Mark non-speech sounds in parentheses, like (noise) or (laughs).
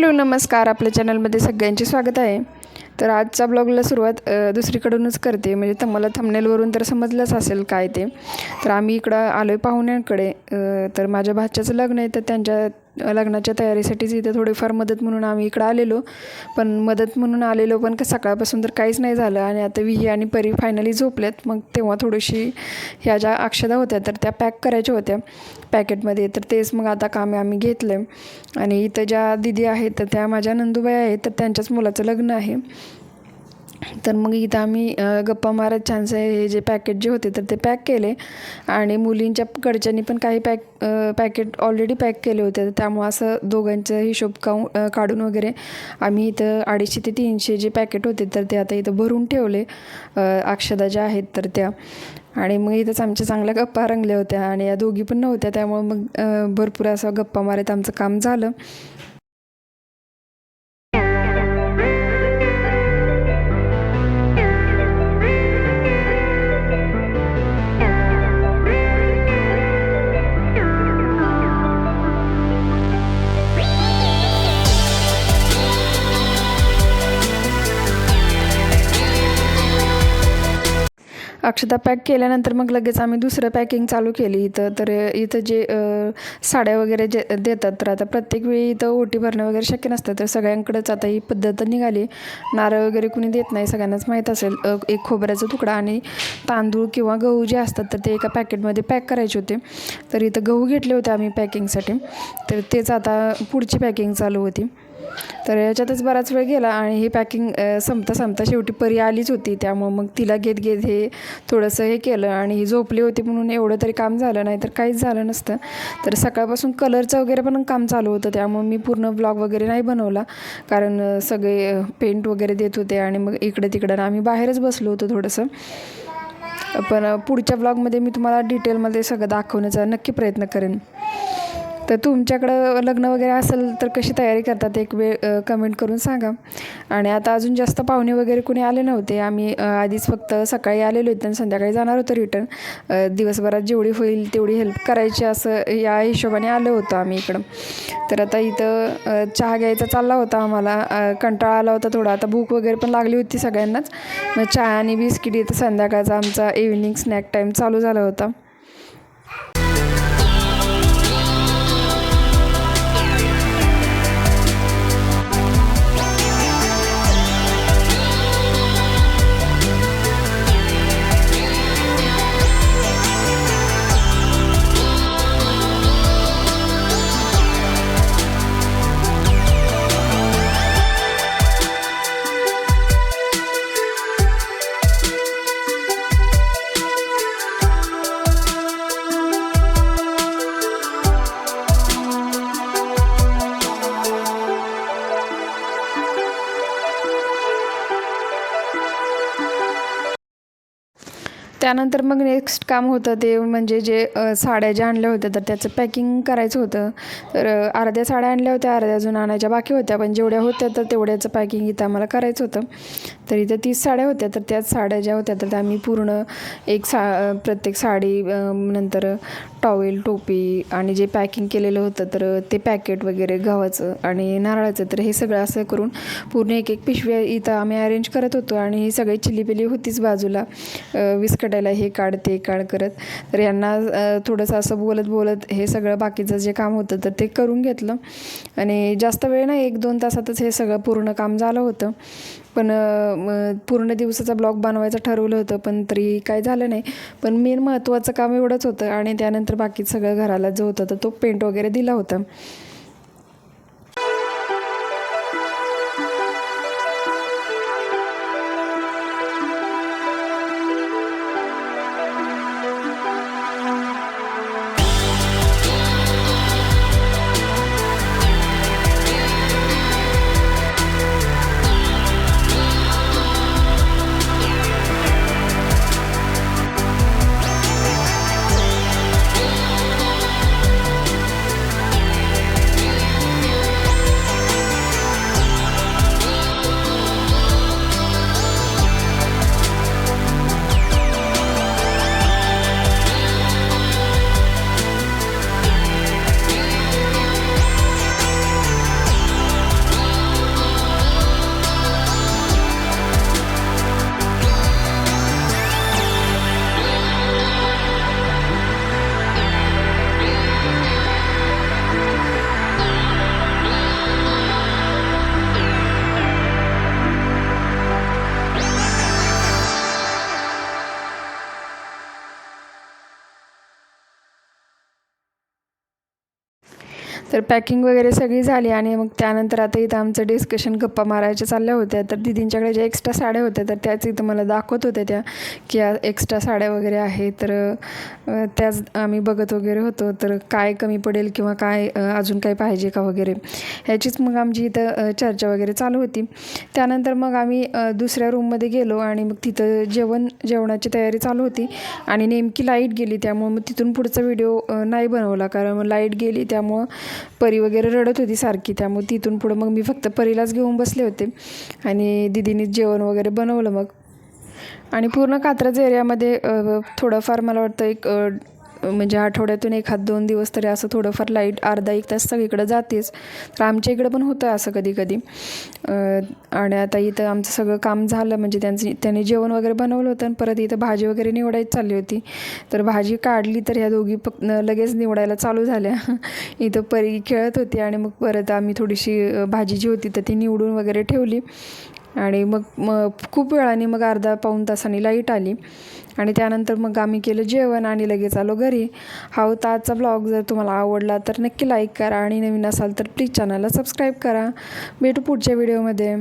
Hello नमस्कार. आपल्या चॅनलमध्ये सगळ्यांचे स्वागत आहे. तर आजच्या ब्लॉगला सुरुवात दुसरीकडूनच करते. म्हणजे तर मला थंबनेलवरून तर समजलंच असेल काय ते. तर आम्ही इकडं आलो आहे पाहुण्यांकडे तर माझ्या भाच्याचं लग्न आहे तर त्यांच्या लग्नाच्या तयारीसाठीच इथं थोडीफार मदत म्हणून आम्ही इकडं आलेलो. पण मदत म्हणून आलेलो पण का सकाळपासून तर काहीच नाही झालं. आणि आता विही आणि परी फायनली झोपल्यात. मग तेव्हा थोडीशी ह्या ज्या अक्षदा होत्या तर त्या पॅक करायच्या होत्या पॅकेटमध्ये. तर तेच मग आता कामे आम्ही घेतलं. आणि इथं ज्या दिदी आहेत तर त्या माझ्या नंदुबाई आहेत तर त्यांच्याच मुलाचं लग्न आहे. तर मग इथं आम्ही गप्पा मारत छानसे हे जे पॅकेट जे होते तर ते पॅक केले. आणि मुलींच्या कडच्यांनी पण काही पॅक पॅकेट ऑलरेडी पॅक केले होते. तर त्यामुळं असं दोघांचं हिशोब काऊ काढून वगैरे आम्ही इथं अडीचशे ते तीनशे जे पॅकेट होते तर ते आता इथं भरून ठेवले. अक्षदा ज्या आहेत तर त्या. आणि मग इथंच आमच्या चांगल्या गप्पा रंगल्या होत्या. आणि या दोघी पण नव्हत्या. त्यामुळं मग भरपूर असं गप्पा मारत आमचं काम झालं. अक्षता पॅक केल्यानंतर मग लगेच आम्ही दुसरं पॅकिंग चालू केली इथं. तर इथं जे साड्या वगैरे जे देतात तर आता प्रत्येक वेळी इथं ओटी भरणं वगैरे शक्य नसतं. तर सगळ्यांकडंच आता ही पद्धत निघाली. नारळ वगैरे कुणी देत नाही सगळ्यांनाच माहीत असेल. एक खोबऱ्याचा तुकडा आणि तांदूळ किंवा गहू जे असतात तर ते एका पॅकेटमध्ये पॅक करायचे होते. तर इथं गहू घेतले होते आम्ही पॅकिंगसाठी तर तेच आता पुढची पॅकिंग चालू होती. तर याच्यातच बराच वेळ गेला आणि हे पॅकिंग संपता संपता शेवटी परी आलीच होती. त्यामुळं मग तिला घेत घेत हे थोडंसं हे केलं आणि ही झोपली होती म्हणून एवढं तरी काम झालं नाही तर काहीच झालं नसतं. तर सकाळपासून कलरचं वगैरे पण काम चालू होतं. त्यामुळं मी पूर्ण ब्लॉग वगैरे नाही बनवला. कारण सगळे पेंट वगैरे देत होते आणि मग इकडे तिकडं आम्ही बाहेरच बसलो होतो थोडंसं. पण पुढच्या ब्लॉगमध्ये मी तुम्हाला डिटेलमध्ये सगळं दाखवण्याचा नक्की प्रयत्न करेन. तर तुमच्याकडं लग्न वगैरे असेल तर कशी तयारी करतात? एक वेळ कमेंट करून सांगा. आणि आता अजून जास्त पाहुणे वगैरे कोणी आले नव्हते. आम्ही आधीच फक्त सकाळी आलेलो होतो आणि संध्याकाळी जाणार होतो रिटर्न दिवसभरात जेवढी होईल तेवढी हेल्प करायची असं या हिशोबाने आलो होतो आम्ही इकडं. तर आता इथं चहा घ्यायचा चालला होता आम्हाला. कंटाळा आला होता थोडा. आता भूक वगैरे पण लागली होती सगळ्यांनाच. मग चहा आणि बिस्किट इथं संध्याकाळचा आमचा इव्हिनिंग स्नॅक टाईम चालू झाला होता. त्यानंतर मग नेक्स्ट काम होतं ते म्हणजे जे साड्या ज्या आणल्या होत्या तर त्याचं पॅकिंग करायचं होतं. तर अर्ध्या साड्या आणल्या होत्या अर्ध्या अजून आणायच्या बाकी होत्या पण जेवढ्या होत्या तर तेवढ्याचं पॅकिंग इथं आम्हाला करायचं होतं. तर इथं तीस साड्या होत्या तर त्याच साड्या ज्या होत्या तर त्या आम्ही पूर्ण एक सा प्रत्येक साडी नंतर टॉवेल टोपी आणि जे पॅकिंग केलेलं होतं तर ते पॅकेट वगैरे गव्हाचं आणि नारळाचं तर हे सगळं असं करून पूर्ण एक एक पिशव्या इथं आम्ही अरेंज करत होतो आणि ही सगळी चिलीपिली होतीच बाजूला. विस्कटायला हे काढ ते काढ करत. तर यांना थोडंसं असं बोलत बोलत हे सगळं बाकीचं जे काम होतं तर ते करून घेतलं. आणि जास्त वेळ नाही एक दोन तासातच हे सगळं पूर्ण काम झालं होतं. पण पूर्ण दिवसाचा ब्लॉग बनवायचं ठरवलं होतं पण तरी काय झालं नाही. पण मेन महत्त्वाचं काम एवढंच होतं आणि त्यानंतर बाकी सगळं घराला जो होता तर तो पेंट वगैरे दिला होता. तर पॅकिंग वगैरे सगळी झाली आणि मग त्यानंतर आता इथं आमचं डिस्कशन गप्पा मारायच्या चालल्या होत्या. तर दिदींच्याकडे ज्या एक्स्ट्रा साड्या होत्या तर त्याच इथं मला दाखवत होत्या त्या की एक्स्ट्रा साड्या वगैरे आहे तर त्याच आम्ही बघत वगैरे होतो. तर काय कमी पडेल किंवा काय अजून काय पाहिजे का वगैरे? ह्याचीच मग आमची इथं चर्चा वगैरे चालू होती. त्यानंतर मग आम्ही दुसऱ्या रूममध्ये गेलो आणि मग तिथं जेवण जेवणाची तयारी चालू होती आणि नेमकी लाइट गेली. त्यामुळं मग तिथून पुढचा व्हिडिओ नाही बनवला. कारण मग लाइट गेली त्यामुळं परी वगैरे रडत होती सारखी त्यामुळे तिथून पुढं मग मी फक्त परीलाच घेऊन बसले होते. आणि दिदीने जेवण वगैरे बनवलं मग. आणि पूर्ण कात्रज एरियामध्ये थोडंफार मला वाटतं एक म्हणजे आठवड्यातून एखाद दोन दिवस तरी असं थोडंफार लाइट अर्धा एक तास सगळीकडं जातेच. तर आमच्या इकडं पण होतं असं कधी कधी. आणि आता इथं आमचं सगळं काम झालं म्हणजे त्यांचं त्यांनी जेवण वगैरे बनवलं होतं आणि परत इथं भाजी वगैरे निवडायची चालली होती. तर भाजी काढली तर ह्या दोघी पक लगेच निवडायला चालू झाल्या. (laughs) इथं परी खेळत होती आणि मग परत आम्ही थोडीशी भाजी जी होती तर ती निवडून वगैरे ठेवली. आणि मग मग खूप वेळाने मग अर्धा पाऊण तासाने लाइट आली. आणि त्यानंतर मग आम्ही केलं जेवण आणि लगेच आलो घरी. हा होता आजचा ब्लॉग जर तुम्हाला आवडला तर नक्की लाईक करा आणि नवीन असाल तर प्लीज चॅनलला सबस्क्राईब करा. भेटू पुढच्या व्हिडिओमध्ये